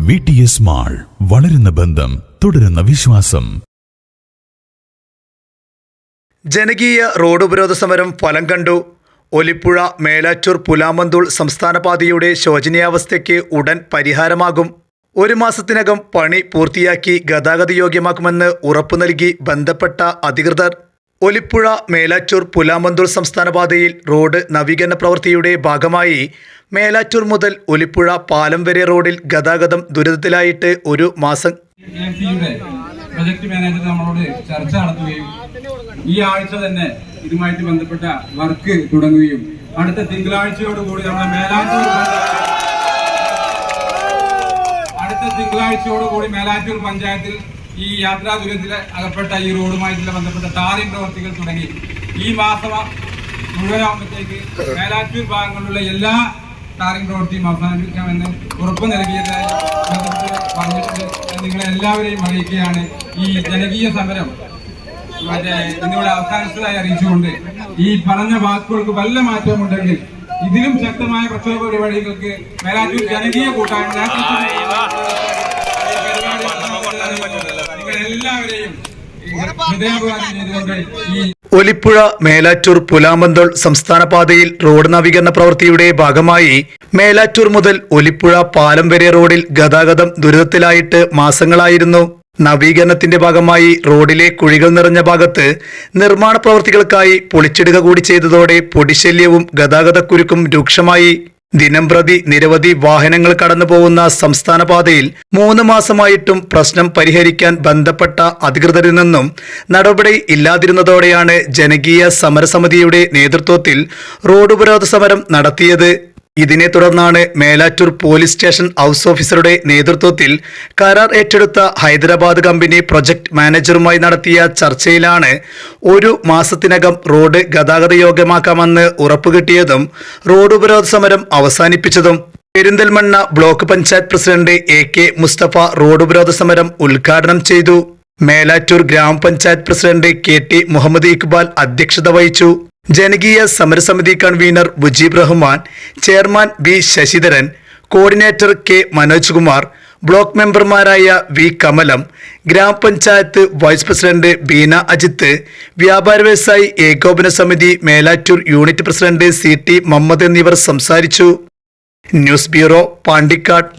V T S mall വളരുന്ന ബന്ധം തുടരുന്ന വിശ്വാസം. ജനകീയ റോഡ് ഉപരോധ സമരം ഫലം കണ്ടു. ഒലിപ്പുഴ മേലാറ്റൂർ പുലാമന്തൂൾ സംസ്ഥാന പാതയുടെ ശോചനീയാവസ്ഥയ്ക്ക് ഉടൻ പരിഹാരമാകും. ഒരു മാസത്തിനകം പണി പൂർത്തിയാക്കി ഗതാഗത യോഗ്യമാക്കുമെന്ന് ഉറപ്പു നൽകി ബന്ധപ്പെട്ട അധികൃതർ. ഒലിപ്പുഴ മേലാറ്റൂർ പുലാമന്തൂൾ സംസ്ഥാന പാതയിൽ റോഡ് നവീകരണ പ്രവൃത്തിയുടെ ഭാഗമായി മേലാറ്റൂർ മുതൽ ഒലിപ്പുഴ പാലം വരെ റോഡിൽ ഗതാഗതം ദുരിതത്തിലായിട്ട് ഒരു മാസം പ്രൊജക്ട് മാനേജർ നമ്മളോട് ചർച്ച നടത്തുകയും ഈ ആഴ്ച തന്നെ ഇതുമായിട്ട് ബന്ധപ്പെട്ട വർക്ക് തുടങ്ങുകയും അടുത്ത തിങ്കളാഴ്ചയോടുകൂടി നമ്മുടെ മേലാറ്റൂർ അടുത്ത തിങ്കളാഴ്ചയോടുകൂടി മേലാറ്റൂർ പഞ്ചായത്തിൽ ഈ യാത്രാ ദുരന്തത്തിൽ അകപ്പെട്ട ഈ റോഡുമായിട്ടുള്ള ബന്ധപ്പെട്ട ടാറിംഗ് പ്രവർത്തികൾ തുടങ്ങി. ഈ മാസം മുഴുവനാകുമ്പോഴത്തേക്ക് മേലാറ്റൂർ ഭാഗങ്ങളിലുള്ള എല്ലാ ടാറിംഗ് പ്രവൃത്തിയും അവസാനിപ്പിക്കാമെന്ന് ഉറപ്പ് നൽകിയതായി പറഞ്ഞിട്ടുണ്ട്. നിങ്ങളെ എല്ലാവരെയും അറിയിക്കുകയാണ്. ഈ ജനകീയ സമരം മറ്റേ നിങ്ങളുടെ അവസാനിച്ചതായി അറിയിച്ചുകൊണ്ട് ഈ പറഞ്ഞ വാക്കുകൾക്ക് വല്ല മാറ്റമുണ്ടെങ്കിൽ ഇതിലും ശക്തമായ പ്രക്ഷോഭ പരിപാടികൾക്ക് മേലാറ്റൂർ ജനകീയ കൂട്ടായ്മ നിങ്ങൾ എല്ലാവരെയും ഹൃദയാഭിവാദം ചെയ്തുകൊണ്ട് ഈ ഒലിപ്പുഴ മേലാറ്റൂർ പുലാമന്തോൾ സംസ്ഥാന പാതയിൽ റോഡ് നവീകരണ പ്രവൃത്തിയുടെ ഭാഗമായി മേലാറ്റൂർ മുതൽ ഒലിപ്പുഴ പാലം വരെ റോഡിൽ ഗതാഗതം ദുരിതത്തിലായിട്ട് മാസങ്ങളായിരുന്നു. നവീകരണത്തിന്റെ ഭാഗമായി റോഡിലെ കുഴികൾ നിറഞ്ഞ ഭാഗത്ത് നിർമ്മാണ പ്രവൃത്തികൾക്കായി പൊളിച്ചിടുക കൂടി ചെയ്തതോടെ പൊടിശല്യവും ഗതാഗതക്കുരുക്കും രൂക്ഷമായി. ദിനംപ്രതി നിരവധി വാഹനങ്ങൾ കടന്നു പോകുന്ന സംസ്ഥാന പാതയിൽ മൂന്ന് മാസമായിട്ടും പ്രശ്നം പരിഹരിക്കാൻ ബന്ധപ്പെട്ട അധികൃതരിൽ നിന്നും നടപടി ഇല്ലാതിരുന്നതോടെയാണ് ജനകീയ സമരസമിതിയുടെ നേതൃത്വത്തിൽ റോഡ് ഉപരോധ സമരം നടത്തിയത്. ഇതിനെ തുടർന്നാണ് മേലാറ്റൂർ പോലീസ് സ്റ്റേഷൻ ഹൗസ് ഓഫീസറുടെ നേതൃത്വത്തിൽ കരാർ ഏറ്റെടുത്ത ഹൈദരാബാദ് കമ്പനി പ്രൊജക്ട് മാനേജറുമായി നടത്തിയ ചർച്ചയിലാണ് ഒരു മാസത്തിനകം റോഡ് ഗതാഗത യോഗ്യമാക്കാമെന്ന് ഉറപ്പുകിട്ടിയതും റോഡ് ഉപരോധ സമരം അവസാനിപ്പിച്ചതും. Perinthalmanna block panchayat president A K Mustafa road ഉപരോധ സമരം ഉദ്ഘാടനം ചെയ്തു. മേലാറ്റൂർ ഗ്രാമപഞ്ചായത്ത് president K T Muhammad Iqbal അധ്യക്ഷത വഹിച്ചു. ജനകീയ സമരസമിതി convener Mujeeb Rahman chairman B Sasidharan coordinator K Manoj Kumar block മെമ്പർമാരായ വി കമലം ഗ്രാമപഞ്ചായത്ത് വൈസ് പ്രസിഡന്റ് ബീന അജിത്ത് വ്യാപാര വ്യവസായി ഏകോപന സമിതി Melattur unit president C T Muhammad എന്നിവർ സംസാരിച്ചു. News bureau Pandikkad.